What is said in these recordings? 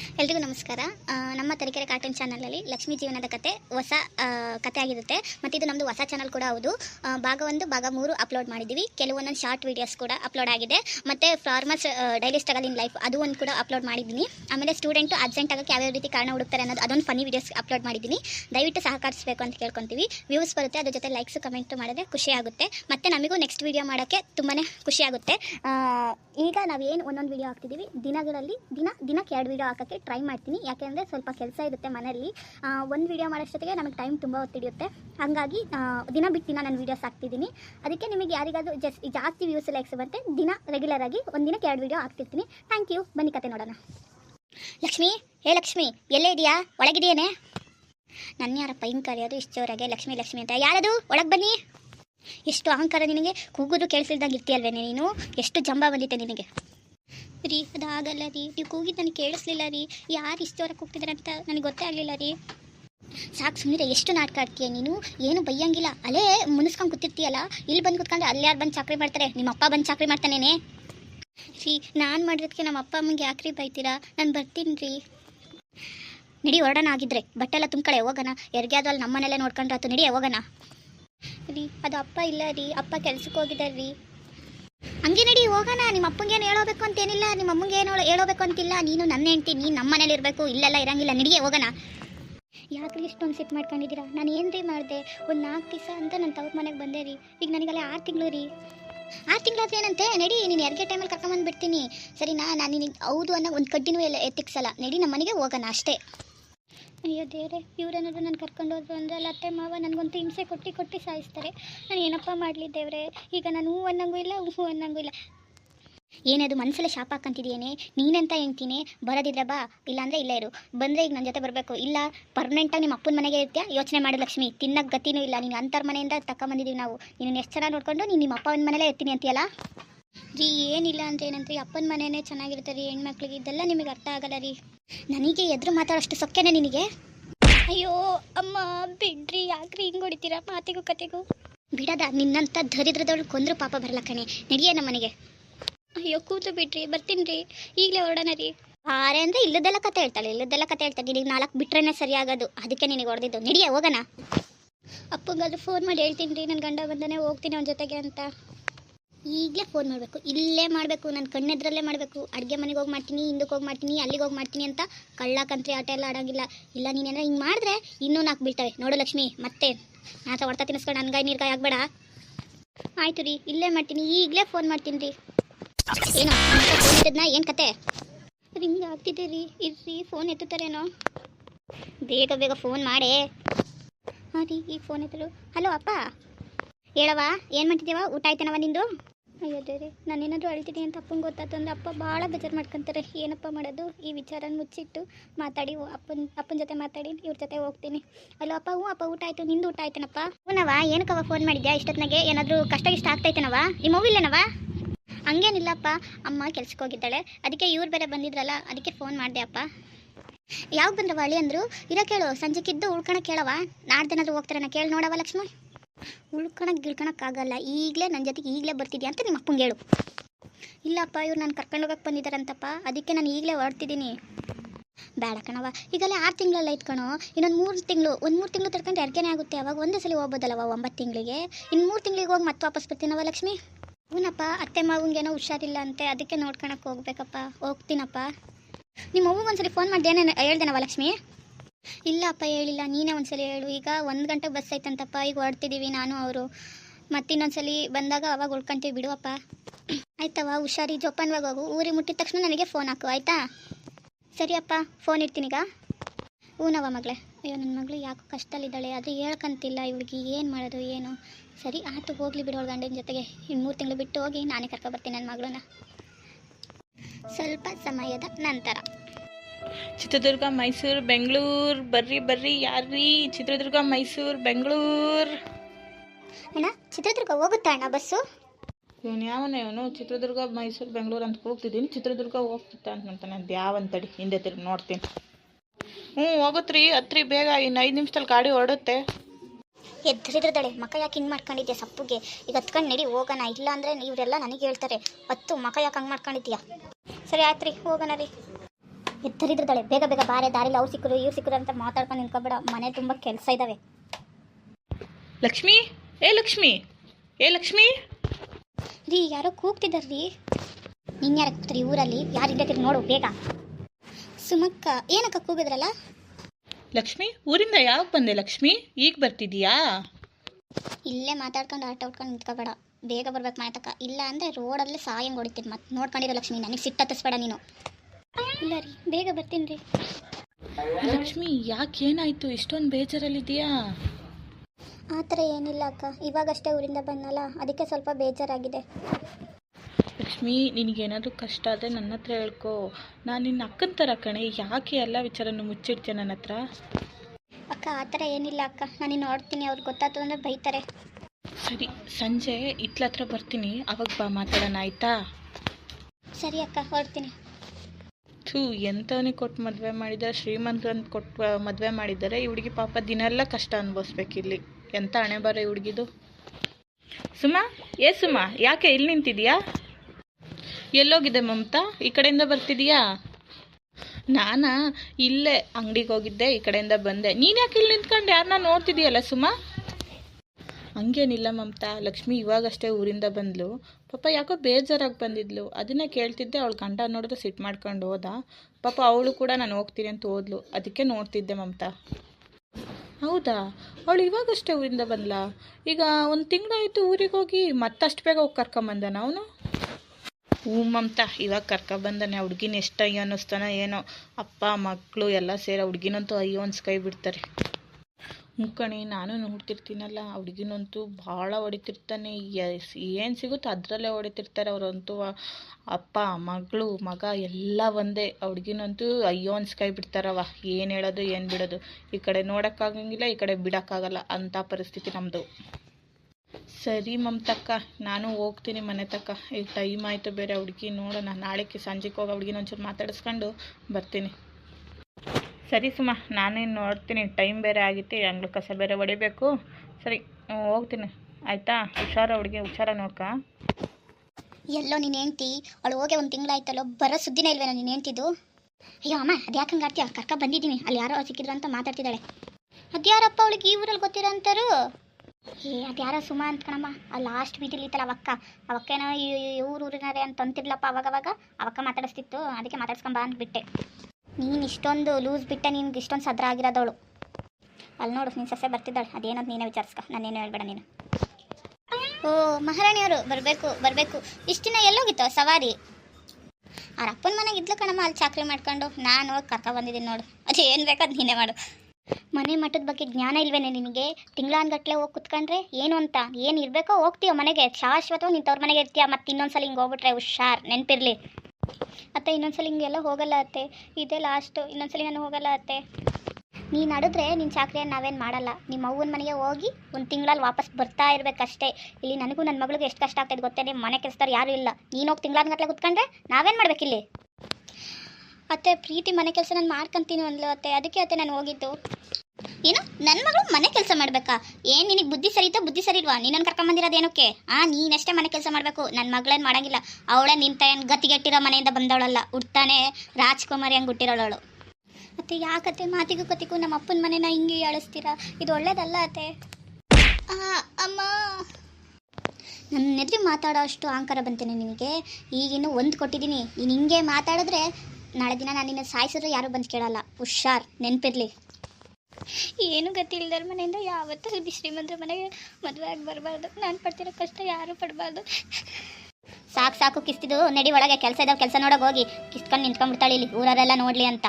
ಎಲ್ರಿಗೂ ನಮಸ್ಕಾರ. ನಮ್ಮ ತರೀಕೆರೆ ಕಾರ್ಟೂನ್ ಚಾನಲಲ್ಲಿ ಲಕ್ಷ್ಮೀ ಜೀವನದ ಕತೆ ಹೊಸ ಕತೆ ಆಗಿರುತ್ತೆ. ಮತ್ತು ಇದು ನಮ್ಮದು ಹೊಸ ಚಾನಲ್ ಕೂಡ ಹೌದು. ಭಾಗ ಒಂದು ಭಾಗ ಮೂರು ಅಪ್ಲೋಡ್ ಮಾಡಿದ್ದೀವಿ. ಕೆಲವೊಂದೊಂದು ಶಾರ್ಟ್ ವೀಡಿಯೋಸ್ ಕೂಡ ಅಪ್ಲೋಡ್ ಆಗಿದೆ. ಮತ್ತು farmers daily struggle in life ಅದು ಒಂದು ಕೂಡ ಅಪ್ಲೋಡ್ ಮಾಡಿದ್ದೀನಿ. ಆಮೇಲೆ ಸ್ಟೂಡೆಂಟು ಅಬ್ಸೆಂಟ್ ಆಗೋಕ್ಕೆ ಯಾವ್ಯಾವ ರೀತಿ ಕಾರಣ ಹುಡುಕ್ತಾರೆ ಅನ್ನೋದು ಅದೊಂದು ಫನಿ ವೀಡಿಯೋಸ್ ಅಪ್ಲೋಡ್ ಮಾಡಿದ್ದೀನಿ. ದಯವಿಟ್ಟು ಸಹಕರಿಸಬೇಕು ಅಂತ ಕೇಳ್ಕೊತೀವಿ. ವ್ಯೂಸ್ ಬರುತ್ತೆ ಅದ್ರ ಜೊತೆ ಲೈಕ್ಸ್ ಕಮೆಂಟ್ ಮಾಡಿದ್ರೆ ಖುಷಿ ಆಗುತ್ತೆ. ಮತ್ತು ನಮಗೂ ನೆಕ್ಸ್ಟ್ ವೀಡಿಯೋ ಮಾಡೋಕ್ಕೆ ತುಂಬಾ ಖುಷಿ ಆಗುತ್ತೆ. ಆ, ಈಗ ನಾವೇನು ಒಂದೊಂದು ವೀಡಿಯೋ ಹಾಕ್ತಿದ್ದೀವಿ? ದಿನಗಳಲ್ಲಿ ದಿನ ದಿನಕ್ಕೆ ಎರಡು ವೀಡಿಯೋ ಹಾಕೋಕ್ಕೆ ಟ್ರೈ ಮಾಡ್ತೀನಿ. ಯಾಕೆಂದರೆ ಸ್ವಲ್ಪ ಕೆಲಸ ಇರುತ್ತೆ ಮನೆಯಲ್ಲಿ. ಒಂದು ವೀಡಿಯೋ ಮಾಡೋಷ್ಟೊತ್ತಿಗೆ ನಮಗೆ ಟೈಮ್ ತುಂಬ ಹೊತ್ತಿಡಿಯುತ್ತೆ. ಹಾಗಾಗಿ ದಿನ ಬಿಟ್ಟು ದಿನ ನಾನು ವೀಡಿಯೋಸ್ ಹಾಕ್ತಿದ್ದೀನಿ. ಅದಕ್ಕೆ ನಿಮಗೆ ಯಾರಿಗಾದರೂ ಜಸ್ಟ್ ಜಾಸ್ತಿ ವ್ಯೂಸ್ ಲೈಕ್ಸ್ ಬಂತೆ ದಿನ ರೆಗ್ಯುಲರ್ ಆಗಿ ಒಂದು ದಿನಕ್ಕೆ ಎರಡು ವೀಡಿಯೋ ಹಾಕ್ತಿರ್ತೀನಿ. ಥ್ಯಾಂಕ್ ಯು ಬನ್ನಿ ಕತೆ ನೋಡೋಣ. ಲಕ್ಷ್ಮಿ, ಹೇ ಲಕ್ಷ್ಮಿ, ಎಲ್ಲೇ ಇದೆಯಾ? ಒಳಗಿದೆಯೇನೆ? ನನ್ನ ಯಾರಪ್ಪ ಹಿಂಗೆ ಕರೆಯೋದು ಇಷ್ಟು ಲಕ್ಷ್ಮಿ ಲಕ್ಷ್ಮಿ ಅಂತ. ಯಾರದು? ಒಳಗೆ ಬನ್ನಿ. ಎಷ್ಟು ಅಹಂಕಾರ ನಿನಗೆ? ಕೂಗುದು ಕೇಳಿಸಿಲ್ದಂಗೆ ಇರ್ತೀಯಲ್ವೇ ನೀನು? ಎಷ್ಟು ಜಂಬ ಬಂದಿತ್ತೆ ನಿನಗೆ? ರೀ? ಅದಾಗಲ್ಲ ರೀ. ನೀವು ಕೂಗಿದ್ದು ನನಗೆ ಕೇಳಿಸ್ಲಿಲ್ಲ ರೀ. ಯಾರು ಇಷ್ಟು ಜೋರಾಗಿ ಕೂಗ್ತಿದ್ದಾರೆ ಅಂತ ನನಗೆ ಗೊತ್ತೇ ಆಗಲಿಲ್ಲ ರೀ. ಸಾಕು ಸುಮ್ಮನೆ ಎಷ್ಟು ನಾಟಕ ಆಡ್ತೀಯ ನೀನು? ಏನು ಬೈಯಂಗಿಲ್ಲ. ಅಲ್ಲೇ ಮುನಿಸ್ಕೊಂಡು ಕೂತಿರ್ತೀಯಲ್ಲ. ಇಲ್ಲಿ ಬಂದು ಕೂತ್ಕೊಂಡ್ರೆ ಅಲ್ಲಿ ಯಾರು ಬಂದು ಚಾಕ್ರಿ ಮಾಡ್ತಾರೆ? ನಿಮ್ಮ ಅಪ್ಪ ಬಂದು ಚಾಕ್ರಿ ಮಾಡ್ತಾನೇನೆ ರೀ, ನಾನು ಮಾಡಿರೋದಕ್ಕೆ ನಮ್ಮ ಅಪ್ಪ ಅಮ್ಮಂಗೆ ಯಾಕ್ರಿ ಬೈತೀರಾ? ನಾನು ಬರ್ತೀನಿ ರೀ. ನಡಿ, ಹೊರಡೋಣ ಆಗಿದ್ರೆ ಬಟ್ಟೆ ಎಲ್ಲ ತುಂಬ್ಕಳೆ, ಹೋಗೋಣ. ಅದು ಅಲ್ಲಿ ನಮ್ಮನೆಲ್ಲೇ ನೋಡ್ಕೊಂಡ್ರೆ ಆತು ನಡಿ, ಹೋಗೋಣ. ರೀ, ಅದು ಅಪ್ಪ ಇಲ್ಲ ರೀ. ಅಪ್ಪ ಕೆಲ್ಸಕ್ಕೆ ಹೋಗಿದ್ದಾರೆ ರೀ. ಹಂಗೆ ನಡಿ, ಹೋಗೋಣ. ನಿಮ್ಮ ಅಪ್ಪಂಗೆ ಏನು ಹೇಳೋಬೇಕು ಅಂತೇನಿಲ್ಲ. ನಿಮ್ಮ ಅಮ್ಮಂಗೆ ಏನು ಹೇಳೋಬೇಕು ಅಂತಿಲ್ಲ. ನೀನು ನನ್ನ ಹೆಂಡ್ತಿ, ನೀನು ನಮ್ಮ ಮನೇಲಿ ಇರಬೇಕು. ಇಲ್ಲೆಲ್ಲ ಇರಂಗಿಲ್ಲ. ನಡಿಗೆ ಹೋಗೋಣ. ಯಾಕ್ರಿ ಇಷ್ಟೊಂದು ಸಿಟ್ಟು ಮಾಡ್ಕೊಂಡಿದ್ದೀರಾ? ನಾನು ಏನು ರೀ ಮಾಡಿದೆ? ಒಂದು ನಾಲ್ಕು ದಿವಸ ಅಂತ ನನ್ನ ತವ್ರ ಮನೆಗೆ ಬಂದೆ ರೀ. ಈಗ ನನಗೆಲ್ಲ ಆರು ತಿಂಗಳು ರೀ. ಆರು ತಿಂಗಳಾದ್ರೆ ಏನಂತೆ? ನಡಿ, ನೀನು ಎರಡೇ ಟೈಮಲ್ಲಿ ಕರ್ಕೊಂಬಂದ್ಬಿಡ್ತೀನಿ. ಸರಿನಾ? ನಾನು ನಿನಗೆ ಹೌದು ಅನ್ನೋ ಒಂದು ಕಡ್ಡಿನೂ ಎಲ್ಲ ಎತ್ತಿಕ್ಸಲ್ಲ. ನಡಿ ನಮ್ಮ ಮನೆಗೆ ಹೋಗೋಣ ಅಷ್ಟೇ. ಅಯ್ಯೋ ದೇವ್ರೆ, ಇವ್ರೇನಾದ್ರು ನಾನು ಕರ್ಕೊಂಡು ಹೋದ್ರು ಅಂದ್ರೆ ಅಲ್ಲಿ ಅತ್ತೆ, ಮಾವ ನನಗೊಂದು ಹಿಂಸೆ ಕೊಟ್ಟು ಕೊಟ್ಟು ಸಾಯಿಸ್ತಾರೆ. ನಾನು ಏನಪ್ಪ ಮಾಡಲಿ ದೇವ್ರೆ? ಈಗ ನಾನು ಹೂ ಅನ್ನಂಗೂ ಇಲ್ಲ ಹೂ ಅನ್ನಂಗೂ ಇಲ್ಲ. ಏನದು ಮನಸ್ಸಲ್ಲೇ ಶಾಪ ಹಾಕಂತಿದೀಯೇನೆ? ನೀನೆಂತ ಹೇಳ್ತೀನಿ ಬರೋದಿದ್ರೆ ಬಾ, ಇಲ್ಲಾಂದರೆ ಇಲ್ಲೇ ಇರು. ಬಂದರೆ ಈಗ ನನ್ನ ಜೊತೆ ಬರಬೇಕು. ಇಲ್ಲ ಪರ್ಮನೆಂಟಾಗಿ ನಿಮ್ಮ ಅಪ್ಪನ ಮನೆಗೆ ಇರ್ತೀಯ? ಯೋಚನೆ ಮಾಡು ಲಕ್ಷ್ಮಿ. ತಿನ್ನಕ್ಕೆ ಗತಿನೂ ಇಲ್ಲ. ನೀನು ಅಂತರ್ ಮನೆಯಿಂದ ತಗೊಂಬಂದಿದ್ದೀವಿ ನಾವು. ನೀನು ಎಷ್ಟು ಚೆನ್ನಾಗಿ ನೋಡಿಕೊಂಡು ನೀನು ನಿಮ್ಮ ಅಪ್ಪನ ಮನೇಲೇ ಇರ್ತೀನಿ ಅಂತೀಯಲ್ಲ? ರೀ, ಏನಿಲ್ಲ ಅಂತ ಏನಂತ ಅಪ್ಪನ ಮನೆಯೇ ಚೆನ್ನಾಗಿರುತ್ತೆ ರೀ, ಹೆಣ್ಮಕ್ಳಿಗೆ. ಇದೆಲ್ಲ ನಿಮಗೆ ಅರ್ಥ ಆಗಲ್ಲ ರೀ. ನನಗೆ ಎದುರು ಮಾತಾಡೋಷ್ಟು ಸೊಕ್ಕೆನ ನಿನಗೆ? ಅಯ್ಯೋ, ಅಮ್ಮ, ಬಿಡ್ರಿ, ಯಾಕ್ರಿ ಹಿಂಗೆ ಹೊಡಿತೀರಾ ಮಾತಿಗೂ ಕತೆಗೂ? ಬಿಡದ, ನಿನ್ನಂತ ದರಿದ್ರದವಳು ಕೊಂದ್ರು ಪಾಪ ಬರಲ್ಲ ಕಣೆ. ನಡಿಯೇ ನಮ್ಮ ಮನೆಗೆ. ಅಯ್ಯೋ ಕೂತು ಬಿಡ್ರಿ, ಬರ್ತೀನಿ ರೀ. ಈಗಲೇ ಹೊರಡೋಣ ರೀ. ಆರೆ ಅಂದರೆ ಇಲ್ಲದೆಲ್ಲ ಕತೆ ಹೇಳ್ತಾಳೆ, ಇಲ್ಲದೆಲ್ಲ ಕತೆ ಹೇಳ್ತಾಳೆ. ನಿನಗೆ ನಾಲ್ಕು ಬಿಟ್ರೇನೆ ಆಗೋದು ಅದಕ್ಕೆ ನಿನಗೆ ಹೊಡೆದಿದ್ದು. ನಡಿಯೇ, ಹೋಗೋಣ. ಅಪ್ಪಂಗಾದ್ರೂ ಫೋನ್ ಮಾಡಿ ಹೇಳ್ತೀನಿ ರೀ. ನನ್ನ ಗಂಡ ಬಂದನೆ, ಹೋಗ್ತೀನಿ ಅವನ ಜೊತೆಗೆ ಅಂತ. ಈಗಲೇ ಫೋನ್ ಮಾಡಬೇಕು. ಇಲ್ಲೇ ಮಾಡಬೇಕು ನನ್ನ ಕಣ್ಣೆದ್ರಲ್ಲೇ ಮಾಡಬೇಕು. ಅಡುಗೆ ಮನೆಗೆ ಹೋಗಿ ಮಾಡ್ತೀನಿ ಹಿಂದಕ್ಕೆ ಹೋಗಿ ಮಾಡ್ತೀನಿ, ಅಲ್ಲಿಗೆ ಹೋಗಿ ಮಾಡ್ತೀನಿ ಅಂತ ಕಳ್ಳಕಂತ್ರಿ ಆಟ ಎಲ್ಲ ಆಡೋಂಗಿಲ್ಲ. ಇಲ್ಲ ನೀನೇನೋ ಹಿಂಗೆ ಮಾಡಿದ್ರೆ ಇನ್ನೂ ನಾಲ್ಕು ಬೀಳ್ತವೆ. ನೋಡು ಲಕ್ಷ್ಮಿ, ಮತ್ತೆ. ನಾ ತ ಹೊಡ್ತಾ ತಿನ್ನಿಸ್ಕೊಂಡು ನನ್ಗಾಯಿ ನೀರ್ಗಾಯಿ ಆಗಬೇಡ. ಆಯ್ತು ರೀ, ಇಲ್ಲೇ ಮಾಡ್ತೀನಿ. ಈಗಲೇ ಫೋನ್ ಮಾಡ್ತೀನಿ ರೀ. ಏನು ಫೋನ್ ಇದ್ದದನ್ನ ಏನು ಕತೆ? ರಿಂಗ್ ಆಗ್ತಿದೆ ರೀ, ಇರ್ರಿ ಫೋನ್ ಎತ್ತುತ್ತಾರೇನೋ? ಬೇಗ ಬೇಗ ಫೋನ್ ಮಾಡೇ. ಹಾಂ ರೀ ಈಗ ಫೋನ್ ಎತ್ತಲು. ಹಲೋ ಅಪ್ಪ. ಹೇಳವಾ ಏನು ಮಾಡ್ತಿದ್ದೇವ ಊಟ ಆಯ್ತೇನವ ನಿಂದು? ಅಯ್ಯೋ ದೇವ್ರೆ ನಾನೇನಾದರೂ ಅಳ್ತೀನಿ ಅಂತ ಅಪ್ಪಂಗೆ ಗೊತ್ತಾಯ್ತು ಅಂದರೆ ಅಪ್ಪ ಭಾಳ ಬೇಜಾರು ಮಾಡ್ಕೊಂತಾರೆ. ಏನಪ್ಪ ಮಾಡೋದು? ಈ ವಿಚಾರನ ಮುಚ್ಚಿಟ್ಟು ಮಾತಾಡಿ ಅಪ್ಪನ ಅಪ್ಪನ ಜೊತೆ ಮಾತಾಡಿ, ಇವ್ರ ಜೊತೆ ಹೋಗ್ತೀನಿ. ಅಲ್ಲೋ ಅಪ್ಪ, ಹ್ಞೂ ಅಪ್ಪ, ಊಟ ಆಯಿತು, ನಿಂದು ಊಟ ಆಯ್ತೇನಪ್ಪ? ಹ್ಞೂನವ ಏನಕ್ಕವ ಫೋನ್ ಮಾಡಿದ್ಯಾ? ಇಷ್ಟೊತ್ತಿನಾಗೆ ಏನಾದರೂ ಕಷ್ಟ ಇಷ್ಟ ಆಗ್ತೈತೇನವ ನಿಮ್ಮ ಮಗುವಿಲ್ಲೇನವ ಹಂಗೇನಿಲ್ಲಪ್ಪ, ಅಮ್ಮ ಕೆಲ್ಸಕ್ಕೆ ಹೋಗಿದ್ದಾಳೆ. ಅದಕ್ಕೆ ಇವ್ರು ಬೇರೆ ಬಂದಿದ್ರಲ್ಲ, ಅದಕ್ಕೆ ಫೋನ್ ಮಾಡಿದೆ ಅಪ್ಪ. ಯಾವಾಗ ಬಂದ್ರವ ಅಳಿ ಅಂದರು? ಇರೋ ಕೇಳು ಸಂಜೆಕ್ಕಿದ್ದು ಉಳ್ಕೊಳಕ್ಕೆ ಕೇಳವ ನಾಡ್ದೇನಾದ್ರು ಹೋಗ್ತಾರೆ ನಾ ಕೇಳಿ ನೋಡವ ಲಕ್ಷ್ಮಿ ಉಳ್ಕೊಳಕ್ಕೆ ಗಿಳ್ಕೊಳಕ್ಕಾಗಲ್ಲ ಈಗಲೇ ನನ್ನ ಜೊತೆಗೆ ಈಗಲೇ ಬರ್ತಿದ್ಯಾ ಅಂತ ನಿಮ್ಮ ಅಪ್ಪಂಗೆ ಹೇಳು. ಇಲ್ಲಪ್ಪ, ಇವ್ರು ನಾನು ಕರ್ಕೊಂಡು ಹೋಗಕ್ಕೆ ಬಂದಿದ್ದಾರಂತಪ್ಪ ಅದಕ್ಕೆ ನಾನು ಈಗಲೇ ಹೊರಡ್ತಿದ್ದೀನಿ ಬೇಡ ಕಣವ ಈಗಲೇ ಆರು ತಿಂಗಳೆಲ್ಲ ಇಟ್ಕೊಣೋ ಇನ್ನೊಂದು ಮೂರು ತಿಂಗಳು, ಒಂದು ಮೂರು ತಿಂಗಳು ತಡ್ಕೊಂಡು ಎರಡನೇ ಆಗುತ್ತೆ. ಅವಾಗ ಒಂದೇ ಸಲ ಹೋಗ್ಬೋದಲ್ಲವ ಒಂಬತ್ತು ತಿಂಗಳಿಗೆ. ಇನ್ನು ಮೂರು ತಿಂಗಳಿಗೆ ಹೋಗಿ ಮತ್ತೆ ವಾಪಸ್ ಬರ್ತೀನವ ಲಕ್ಷ್ಮಿ? ಹ್ಞೂನಪ್ಪ ಅತ್ತೆ ಮಾವಂಗೇನೋ ಹುಷಾರಿಲ್ಲ ಅಂತೆ. ಅದಕ್ಕೆ ನೋಡ್ಕೊಳಕ್ಕೆ ಹೋಗ್ಬೇಕಪ್ಪ. ಹೋಗ್ತೀನಪ್ಪ. ನಿಮ್ಮ ಅವ್ವಗೆ ಒಂದ್ಸಲಿ ಫೋನ್ ಮಾಡ್ದೇನೆ ಹೇಳ್ದೇನವ ಲಕ್ಷ್ಮಿ? ಇಲ್ಲಪ್ಪ ಹೇಳಿಲ್ಲ. ನೀನೇ ಒಂದ್ಸಲಿ ಹೇಳು. ಈಗ ಒಂದು ಗಂಟೆಗೆ ಬಸ್ ಐತಂತಪ್ಪ ಈಗ ಹೊರಡ್ತಿದ್ದೀವಿ ನಾನು, ಅವರು. ಮತ್ತಿನ್ನೊಂದ್ಸಲಿ ಬಂದಾಗ ಅವಾಗ ಉಳ್ಕೊಂತೀವಿ ಬಿಡುವಪ್ಪ ಆಯ್ತವ ಹುಷಾರಿ. ಜೋಪಾನವಾಗಿ ಹೋಗು. ಊರಿಗೆ ಮುಟ್ಟಿದ ತಕ್ಷಣ ನನಗೆ ಫೋನ್ ಹಾಕು, ಆಯಿತಾ? ಸರಿಯಪ್ಪ ಫೋನ್ ಇಡ್ತೀನೀಗ ಹೂನವ ಮಗಳೇ. ಅಯ್ಯೋ ನನ್ನ ಮಗಳು ಯಾಕೋ ಕಷ್ಟದಲ್ಲಿದ್ದಾಳೆ. ಆದರೆ ಹೇಳ್ಕಂತಿಲ್ಲ ಇವಳಿಗೆ. ಏನು ಮಾಡೋದು, ಏನು? ಸರಿ, ಆತು, ಹೋಗ್ಲಿ ಬಿಡು ಅವ್ಳ ಗಂಡನ ಜೊತೆಗೆ. ಇನ್ನು ಮೂರು ತಿಂಗಳು ಬಿಟ್ಟು ಹೋಗಿ ನಾನೇ ಕರ್ಕೊಬರ್ತೀನಿ ನನ್ನ ಮಗಳನ್ನ. ಸ್ವಲ್ಪ ಸಮಯದ ನಂತರ. ಚಿತ್ರದುರ್ಗ ಮೈಸೂರು ಬೆಂಗಳೂರು. ಬರ್ರಿ ಬರ್ರಿ ಯಾರ್ರೀ? ಚಿತ್ರದುರ್ಗ ಮೈಸೂರು ಬೆಂಗಳೂರು. ಅಣ್ಣ ಚಿತ್ರದುರ್ಗ ಹೋಗುತ್ತಾ ಅಣ್ಣ ಬಸ್ಸು? ಇವನು ಯಾವನ ಇವನು? ಚಿತ್ರದುರ್ಗ ಮೈಸೂರು ಬೆಂಗಳೂರು ಅಂತ ಹೋಗ್ತಿದ್ದೀನಿ. ಚಿತ್ರದುರ್ಗ ಹೋಗ್ತಿತ್ತ ಅಂತಾನೆ. ಅದು ಯಾವಂತಡಿ ಹಿಂದೆ ತಿರುಗಿ ನೋಡ್ತೀನಿ. ಹ್ಞೂ ಹೋಗುತ್ತ್ರಿ ಹತ್ರಿ ಬೇಗ. ಇನ್ನು ಐದು ನಿಮಿಷದಲ್ಲಿ ಗಾಡಿ ಹೊರಡುತ್ತೆ. ಎದ್ರಿದ್ರದಳೆ ಮಕ ಯಾಕೆ ಹಿಂಗೆ ಮಾಡ್ಕೊಂಡಿದ್ಯಾ ಸಪ್ಪುಗೆ? ಈಗ ಹತ್ಕೊಂಡು ನಡಿ ಹೋಗೋಣ. ಇಲ್ಲ ಅಂದರೆ ಇವರೆಲ್ಲ ನನಗೆ ಹೇಳ್ತಾರೆ. ಹತ್ತು ಮಕ ಯಾಕೆ ಹಂಗೆ ಮಾಡ್ಕೊಂಡಿದ್ಯಾ? ಸರಿ ಆಯ್ತು ರೀ ಹೋಗೋಣ ರೀ. ಎತ್ತರಿದ್ರದಾಳೆ ಬೇಗ ಬೇಗ ಬಾರೆ ದಾರಿಲಿ ಅವ್ರು ಸಿಕ್ಕರು ಇವ್ರು ಸಿಕ್ಕರು ಅಂತ ಮಾತಾಡ್ಕೊಂಡು ನಿಂತ್ಕೊಬೇಡ. ಮನೆ ತುಂಬ ಕೆಲಸ ಇದ್ದಾವೆ ಲಕ್ಷ್ಮಿ? ಏ ಲಕ್ಷ್ಮಿ? ಏ ಲಕ್ಷ್ಮಿ? ರೀ ಯಾರೋ ಕೂಗ್ತಿದ್ದಾರ್ರಿ ನೀನು ಯಾರ ಕೂತ್ರಿ ಊರಲ್ಲಿ? ಯಾರಿದ್ದಕ್ಕೆ ನೋಡು ಬೇಗ. ಸುಮಕ್ಕ ಏನಕ್ಕ ಕೂಗಿದ್ರಲ್ಲ? ಲಕ್ಷ್ಮಿ ಊರಿಂದ ಯಾವಾಗ ಬಂದೆ ಲಕ್ಷ್ಮಿ? ಈಗ ಬರ್ತಿದೀಯಾ ಇಲ್ಲೇ ಮಾತಾಡ್ಕೊಂಡು ಆಟ ಹೊಡ್ಕೊಂಡು ನಿಂತ್ಕೋಬೇಡ. ಬೇಗ ಬರ್ಬೇಕು ಮನೆ ತಕ್ಕ ಇಲ್ಲ ಅಂದ್ರೆ ರೋಡಲ್ಲೇ ಸಾಯಂಗ್ ಹೊಡಿತೀನಿ. ಮತ್ತೆ ನೋಡ್ಕೊಂಡಿರೋ ಲಕ್ಷ್ಮಿ ನನಗೆ ಸಿಟ್ಟು ಹತ್ತಿಸ್ಬೇಡ ನೀನು. ಇಲ್ಲ ರೀ ಬೇಗ ಬರ್ತೀನಿ ರೀ. ಲಕ್ಷ್ಮಿ ಯಾಕೆ ಏನಾಯ್ತು? ಇಷ್ಟೊಂದು ಬೇಜಾರಲ್ಲಿದೆಯಾ ಆ ಥರ ಏನಿಲ್ಲ ಅಕ್ಕ ಇವಾಗಷ್ಟೇ ಊರಿಂದ ಬಂದಲ್ಲ ಅದಕ್ಕೆ ಸ್ವಲ್ಪ ಬೇಜಾರಾಗಿದೆ. ಲಕ್ಷ್ಮಿ ನಿನಗೇನಾದರೂ ಕಷ್ಟ ಆದರೆ ನನ್ನ ಹತ್ರ ಹೇಳ್ಕೊ. ನಾನು ನಿನ್ನ ಅಕ್ಕನ ಥರ ಕಣೆ ಯಾಕೆ ಎಲ್ಲ ವಿಚಾರನೂ ಮುಚ್ಚಿಡ್ತೀಯ ನನ್ನ ಹತ್ರ? ಅಕ್ಕ ಆ ಥರ ಏನಿಲ್ಲ ಅಕ್ಕ ನಾನು ನೋಡ್ತೀನಿ ಅವ್ರಿಗೆ ಗೊತ್ತಾಯ್ತು ಅಂದರೆ ಬೈತಾರೆ. ಸರಿ ಸಂಜೆ ಇತ್ಲ ಹತ್ರ ಬರ್ತೀನಿ ಅವಾಗ ಬಾ ಮಾತಾಡೋಣ ಆಯ್ತಾ? ಸರಿ ಅಕ್ಕ ಹೊರಡ್ತೀನಿ. ಥೂ ಎಂಥವನಿಗೆ ಕೊಟ್ಟು ಮದುವೆ ಮಾಡಿದ್ದಾರೆ ಶ್ರೀಮಂತರನ್ನು ಕೊಟ್ಟು ಮದುವೆ ಮಾಡಿದ್ದಾರೆ, ಈ ಹುಡುಗಿ ಪಾಪ ದಿನೆಲ್ಲ ಕಷ್ಟ ಅನುಭವಿಸ್ಬೇಕಿಲ್ಲಿ ಎಂಥ ಹಣೆ ಬರ ಈ ಹುಡುಗಿದು? ಸುಮಾ, ಏ ಸುಮಾ, ಯಾಕೆ ಇಲ್ಲಿ ನಿಂತಿದ್ಯಾ? ಎಲ್ಲೋಗಿದೆ ಮಮತಾ? ಈ ಕಡೆಯಿಂದ ಬರ್ತಿದೀಯಾ? ನಾನಾ, ಇಲ್ಲೇ ಅಂಗಡಿಗೆ ಹೋಗಿದ್ದೆ, ಈ ಕಡೆಯಿಂದ ಬಂದೆ. ನೀನು ಯಾಕೆ ಇಲ್ಲಿ ನಿಂತ್ಕೊಂಡು? ಯಾರನ್ನ ನೋಡ್ತಿದೀಯಲ್ಲ ಸುಮಾ? ಹಂಗೇನಿಲ್ಲ ಮಮತಾ. ಲಕ್ಷ್ಮಿ ಇವಾಗಷ್ಟೇ ಊರಿಂದ ಬಂದ್ಲು. ಪಾಪ ಯಾಕೋ ಬೇಜಾರಾಗಿ ಬಂದಿದ್ಲು. ಅದನ್ನ ಕೇಳ್ತಿದ್ದೆ, ಅವಳು ಗಂಡ ನೋಡಿದ್ರೆ ಸಿಟ್ಟು ಮಾಡ್ಕೊಂಡು ಹೋದ. ಪಾಪ ಅವಳು ಕೂಡ ನಾನು ಹೋಗ್ತೀನಿ ಅಂತ ಓದ್ಲು ಅದಕ್ಕೆ ನೋಡ್ತಿದ್ದೆ ಮಮತಾ. ಹೌದಾ? ಅವಳು ಇವಾಗಷ್ಟೇ ಊರಿಂದ ಬಂದ್ಲ? ಈಗ ಒಂದು ತಿಂಗಳಾಯಿತು ಊರಿಗೆ ಹೋಗಿ ಮತ್ತಷ್ಟು ಬೇಗ ಹೋಗಿ ಕರ್ಕೊಂಬಂದನ ಅವನು? ಹ್ಞೂ ಮಮತಾ, ಇವಾಗ ಕರ್ಕೊಂಬಂದಾನೆ ಹುಡ್ಗಿನ ಎಷ್ಟು ಅಯ್ಯೋ ಅನ್ನಿಸ್ತಾನ ಏನೋ. ಅಪ್ಪ ಮಕ್ಕಳು ಎಲ್ಲ ಸೇರಿ ಹುಡ್ಗಿನಂತೂ ಅಯ್ಯೋ ಅನ್ಸ್ಕೈ ಬಿಡ್ತಾರೆ. ಮುಕ್ಕಣಿ ನಾನು ನೋಡ್ತಿರ್ತೀನಲ್ಲ ಹುಡುಗಿನಂತೂ ಭಾಳ ಹೊಡಿತಿರ್ತಾನೆ. ಎಸ್, ಏನು ಸಿಗುತ್ತೋ ಅದರಲ್ಲೇ ಹೊಡಿತಿರ್ತಾರೆ ಅವರಂತೂ. ಅಪ್ಪ, ಮಗಳು, ಮಗ ಎಲ್ಲ ಒಂದೇ. ಹುಡ್ಗಿನಂತೂ ಅಯ್ಯೋ ಅನ್ಸ್ಕಾಯ್ ಬಿಡ್ತಾರವ ಏನು ಹೇಳೋದು, ಏನು ಬಿಡೋದು. ಈ ಕಡೆ ನೋಡೋಕ್ಕಾಗಂಗಿಲ್ಲ, ಈ ಕಡೆ ಬಿಡೋಕ್ಕಾಗಲ್ಲ. ಅಂಥ ಪರಿಸ್ಥಿತಿ ನಮ್ಮದು ಸರಿ ಮಮತಕ್ಕ, ನಾನು ಹೋಗ್ತೀನಿ ಮನೆ ತಕ್ಕ. ಈಗ ಟೈಮ್ ಆಯಿತು ಬೇರೆ, ಹುಡುಗಿ ನೋಡೋಣ. ನಾಳೆಗೆ ಸಂಜೆಗೆ ಹೋಗಿ ಹುಡುಗಿನ ಒಂಚೂರು ಮಾತಾಡಿಸ್ಕೊಂಡು ಬರ್ತೀನಿ. ಸರಿ ಸುಮ್ಮ ನಾನೇನು ನೋಡ್ತೀನಿ. ಟೈಮ್ ಬೇರೆ ಆಗಿತ್ತು ಅಂಗ್ಳು ಕಸ ಬೇರೆ ಹೊಡಿಬೇಕು. ಸರಿ ಹೋಗ್ತೀನಿ. ಆಯಿತಾ? ಹುಷಾರ ಹುಡುಗಿ, ಹುಷಾರ ನೋಡ್ಕ. ಎಲ್ಲೋ ನೀನು ಹೆಂಡ್ತಿ, ಅವಳು ಹೋಗಿ ಒಂದು ತಿಂಗಳಾಯ್ತಲ್ಲೋ, ಬರೋ ಸುದ್ದಿನೇ ಇಲ್ವೇನೋ ನೀನು ಹೆಂಡ್ತಿದ್ದು ಅಯ್ಯೋ ಅಮ್ಮ, ಅದು ಯಾಕೆ ಹಂಗೆ ಆಡ್ತೀಯ? ಕರ್ಕ ಬಂದಿದ್ದೀನಿ. ಅಲ್ಲಿ ಯಾರೋ ಸಿಕ್ಕಿದ್ರು ಅಂತ ಮಾತಾಡ್ತಿದ್ದಾಳೆ. ಅದ್ಯಾರಪ್ಪ ಅವಳಿಗೆ ಈ ಊರಲ್ಲಿ ಗೊತ್ತಿರೋ ಅಂತಾರು ಏ ಅದ್ಯಾರೋ ಸುಮ ಅಂತ ಕಣಮ್ಮ. ಆ ಲಾಸ್ಟ್ ಬೀದಿಲಿ ಇತ್ತಲ್ಲ ಅವಕ್ಕ. ಅವಕ್ಕೇನೋ ಊರು ಊರಿನಾರೆ ಅಂತ ಅಂತಿರ್ಲಪ್ಪ ಅವಾಗವಾಗ. ಅವಕ್ಕ ಮಾತಾಡಿಸ್ತಿತ್ತು. ಅದಕ್ಕೆ ಮಾತಾಡ್ಸ್ಕೊಂಬ ಅಂದ್ಬಿಟ್ಟೆ ನೀನು ಇಷ್ಟೊಂದು ಲೂಸ್ ಬಿಟ್ಟೆ ನಿನ್ಗೆ ಇಷ್ಟೊಂದು ಸದ್ರ ಆಗಿರೋದವಳು. ಅಲ್ಲಿ ನೋಡು, ನೀನು ಸಸ್ಯ ಬರ್ತಿದ್ದಾಳೆ. ಅದೇನೋ ನೀನೇ ವಿಚಾರಿಸ್ಕ. ನಾನೇನು ಹೇಳ್ಬೇಡ ನೀನು. ಓ, ಮಹಾರಾಣಿಯವರು ಬರಬೇಕು ಬರಬೇಕು. ಇಷ್ಟು ದಿನ ಎಲ್ಲೋಗಿತ್ತು ಸವಾರಿ? ಅವ್ರ ಅಪ್ಪನ ಮನೆಗೆ ಇದ್ಲು ಕಣಮ್ಮ, ಅಲ್ಲಿ ಚಾಕ್ರಿ ಮಾಡ್ಕೊಂಡು. ನಾನು ಹೋಗಿ ಕರ್ಕೊ ಬಂದಿದ್ದೀನಿ ನೋಡು. ಅದು ಏನು ಬೇಕಾದ್ ನೀನೇ ಮಾಡು. ಮನೆ ಮಠದ ಬಗ್ಗೆ ಜ್ಞಾನ ಇಲ್ವೇನೆ ನಿನಗೆ ತಿಂಗಳಾನ್ಗಟ್ಲೆ ಹೋಗಿ ಕುತ್ಕೊಂಡ್ರೆ ಏನು ಅಂತ? ಏನು ಇರಬೇಕೋ ಹೋಗ್ತೀಯೋ ಮನೆಗೆ. ಶಾಶ್ವತವಾಗಿ ನಿಂತವ್ರ ಮನೆಗೆ ಇರ್ತೀಯ, ಮತ್ತು ಇನ್ನೊಂದ್ಸಲ ಹಿಂಗೆ ಹೋಗ್ಬಿಟ್ರೆ ಹುಷಾರ್. ನೆನಪಿರ್ಲಿ. ಅತ್ತೆ, ಇನ್ನೊಂದ್ಸಲ ಹಿಂಗೆಲ್ಲ ಹೋಗಲ್ಲ ಅತ್ತೆ. ಇದೇ ಲಾಸ್ಟು ಇನ್ನೊಂದ್ಸಲ ನಾನು ಹೋಗಲ್ಲ ಅತ್ತೆ. ನೀನು ನಡೆದ್ರೆ ನಿನ್ನ ಚಾಕ್ರಿಯನ್ನು ನಾವೇನು ಮಾಡಲ್ಲ. ನಿಮ್ಮ ಅವ್ವನ ಮನೆಗೆ ಹೋಗಿ ಒಂದು ತಿಂಗಳಲ್ಲಿ ವಾಪಸ್ ಬರ್ತಾ ಇರಬೇಕಷ್ಟೇ. ಇಲ್ಲಿ ನನಗೂ ನನ್ನ ಮಗಳಿಗೆ ಎಷ್ಟು ಕಷ್ಟ ಆಗ್ತದೆ ಗೊತ್ತೇ? ನಿಮ್ಮ ಮನೆ ಕೆಲಸದವ್ರು ಯಾರೂ ಇಲ್ಲ. ನೀನು ಹೋಗಿ ತಿಂಗಳಾನ್ಗಟ್ಲೆ ಕುತ್ಕೊಂಡ್ರೆ ನಾವೇನು ಮಾಡ್ಬೇಕಿಲ್ಲಿ ಅತ್ತೆ, ಪ್ರೀತಿ ಮನೆ ಕೆಲಸ ನಾನು ಮಾಡ್ಕೊಂತೀನಿ ಅಂದ್ಲು ಅತ್ತೆ. ಅದಕ್ಕೆ ಅತ್ತೆ ನಾನು ಹೋಗಿದ್ದು. ಏನು? ನನ್ನ ಮಗಳು ಮನೆ ಕೆಲಸ ಮಾಡಬೇಕಾ? ಏನ್ ನಿನಗೆ ಬುದ್ಧಿ ಸರಿತಾ ಬುದ್ಧಿ ಸರಿ ಇಲ್ವಾ? ನೀನನ್ನು ಕರ್ಕೊಂಬಂದಿರೋದೇನಕ್ಕೆ ಆ ನೀನಷ್ಟೇ ಮನೆ ಕೆಲಸ ಮಾಡಬೇಕು. ನನ್ನ ಮಗಳೇನು ಮಾಡಂಗಿಲ್ಲ. ಅವಳೇ ನಿಂತ ತಾಯನ್ ಗತಿಗೆಟ್ಟಿರೋ ಮನೆಯಿಂದ ಬಂದವಳಲ್ಲ. ಹುಡ್ತಾನೆ ರಾಜ್ಕುಮಾರಿ ಹಂಗೆ ಹುಟ್ಟಿರೋಳವಳು. ಅತ್ತೆ, ಯಾಕತ್ತೆ? ಮಾತಿಗೂ ಕತಿಗೂ ನಮ್ಮ ಅಪ್ಪನ ಮನೆನ ಹಿಂಗೆ ಅಳಿಸ್ತೀರಾ? ಇದು ಒಳ್ಳೇದಲ್ಲ ಅತ್ತೆ. ಅಮ್ಮ. ನನ್ನ ಎದುರು ಮಾತಾಡೋ ಅಷ್ಟು ಅಹಂಕಾರ ಬಂತೇನೆ ನಿನಗೆ. ಈಗಿನ್ನು ಒಂದು ಕೊಟ್ಟಿದ್ದೀನಿ ನೀನು ಹಿಂಗೆ ಮಾತಾಡಿದ್ರೆ ನಾಳೆ ದಿನ ನಾನು ನಿನ್ನ ಸಾಯಿಸಿದ್ರೆ ಯಾರೂ ಬಂದು ಕೇಳಲ್ಲ. ಹುಷಾರ್, ನೆನಪಿರ್ಲಿ. ಏನು ಗತಿ ಇಲ್ದರ ಮನೆಯಿಂದ ಯಾವತ್ತೂ ಶ್ರೀಮಂತರ ಮನೆಗೆ ಮದುವೆ ಆಗಿ ಬರಬಾರ್ದು ನಾನು ಪಡ್ತಿರೋ ಕಷ್ಟ ಯಾರು ಪಡಬಾರ್ದು. ಸಾಕು ಸಾಕು ಕಿಸ್ತಿದು. ನಡಿ ಒಳಗೆ ಕೆಲಸ ಇದಾವೆ ಕೆಲಸ ನೋಡೋಕೆ ಹೋಗಿ. ಕಿಸ್ಕೊಂಡು ನಿಂತ್ಕೊಂಡ್ಬಿಡ್ತಾಳೆ ಇಲ್ಲಿ. ಊರರೆಲ್ಲ ನೋಡಲಿ ಅಂತ.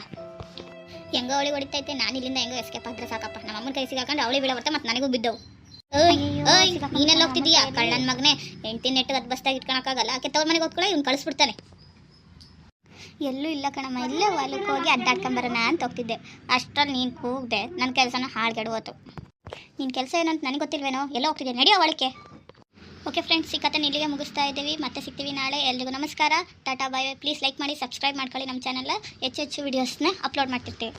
ಹೆಂಗೋ ಅವಳಿ ಹೊಡಿತೈತೆ. ನಾನು ಇಲ್ಲಿಂದ ಹೆಂಗೋ ಎಸ್ಕೇಪ್ ಆದ್ರೆ ಸಾಕಪ್ಪ. ನಮ್ಮ ಅಮ್ಮನ ಕೈ ಸಿಗಾಕೊಂಡು ಅವಳಿ ಬೀಳ ಬರ್ತಾ ಮತ್ತೆ ನನಗೂ ಬಿದ್ದವು. ಓಯ್ ನೀನೆಲ್ಲ ಹೋಗ್ತಿದ್ದೀಯಾ ಕಳ್ಳನ ಮಗನೇ. ಹೆಂಡತಿ ನೆಟ್ಟಿಗೆ ಅದು ಬಸ್ತಾಗಿ ಇಟ್ಕೊಳಕ್ಕಾಗಲ್ಲ ಆಕೆ ತವ್ರ ಮನೆಗೆ ಓದ್ಕೊಳ್ಳೋ ಇವ್ನು ಕಳಿಸ್ಬಿಡ್ತಾನೆ. ಎಲ್ಲೂ ಇಲ್ಲ ಕಣಮ್ಮ. ಇಲ್ಲೇ ಹೊಲಕ್ಕೆ ಹೋಗಿ ಅಡ್ಡಾಡ್ಕೊಂಬರೋಣ ಅಂತ ಹೋಗ್ತಿದ್ದೆ. ಅಷ್ಟ್ರಲ್ಲಿ ನೀನು ಕೂಗ್ದೆ, ನನ್ನ ಕೆಲಸನ ಹಾಳ್ಗೆಡು ಹೋತು ನಿನ್ನ ಕೆಲಸ ಏನಂತ ನನಗೆ ಗೊತ್ತಿಲ್ವೇನೋ? ಎಲ್ಲ ಹೋಗ್ತಿದ್ದೆ. ನಡೆಯೋ ಒಳಕ್ಕೆ ಓಕೆ ಫ್ರೆಂಡ್ಸ್ ಈ ಕಥೆ ಇಲ್ಲಿಗೆ ಮುಗಿಸ್ತಾ ಇದ್ದೀವಿ. ಮತ್ತೆ ಸಿಗ್ತೀವಿ ನಾಳೆ. ಎಲ್ರಿಗೂ ನಮಸ್ಕಾರ. ಟಾಟಾ ಬಾಯ್ ಪ್ಲೀಸ್ ಲೈಕ್ ಮಾಡಿ ಸಬ್ಸ್ಕ್ರೈಬ್ ಮಾಡ್ಕೊಳ್ಳಿ ನಮ್ಮ ಚಾನಲ್ ಹೆಚ್ಚು ಹೆಚ್ಚು ವೀಡಿಯೋಸ್ನ ಅಪ್ಲೋಡ್ ಮಾಡ್ತಿರ್ತೀವಿ.